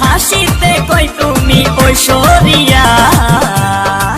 হাসিতে কই তুমি ঐশ্বরিয়া নাচো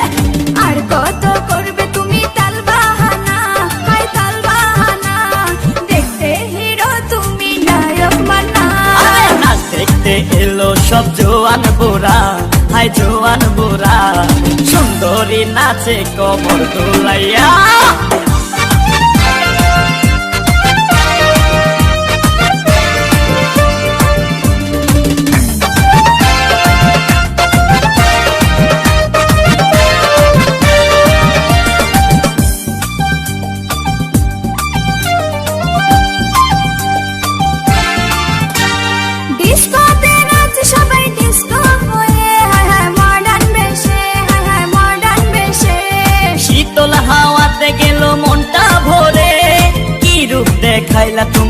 না দেখতে এলো সব জোয়ান বোরা হাই জোয়ান বোরা সুন্দরী নাচে কমর দোলাইয়া।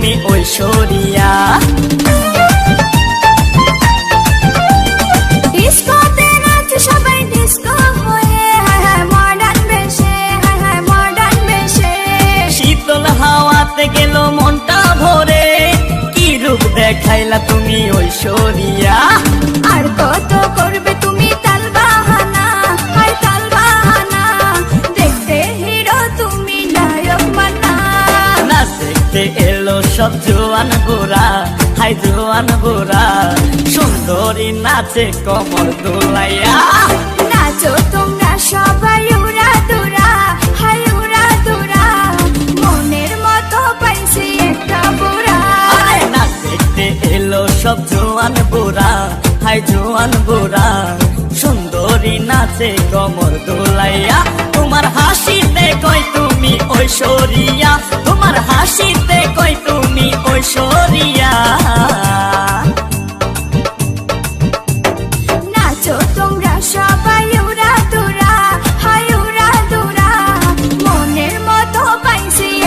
তুমি ঐশ্বরিয়া ডিস্কোতে নাচে সবাই ডিস্কো হয়ে হায় হায় মডার্ন বেশে হায় হায় মডার্ন বেশে। শীতল হাওয়াতে গেল মনটা ভরে কি রূপ দেখাইলা তুমি ঐশ্বরিয়া আর কত করবে তুমি তাল বাহানা হায় তাল বাহানা। দেখতে হিরো তুমি নায়ক মানা না দেখতে সব জোয়ান গোরা হাই জোয়ান গোরা সুন্দরী নাচে কমর দোলাইয়া। নাচো তোমরা সবাই উড়া দুরা হাই উড়া দুরা। মনের মতো পাইছি একটা বুড়া। আরে না দেখতে এলো সব জোয়ান বোরা হাই জোয়ান বোরা সুন্দরী নাচে কমর দোলাইয়া। তোমার হাসিতে কয় তুমি ঐশ্বরিয়া। তোমার হাসিতে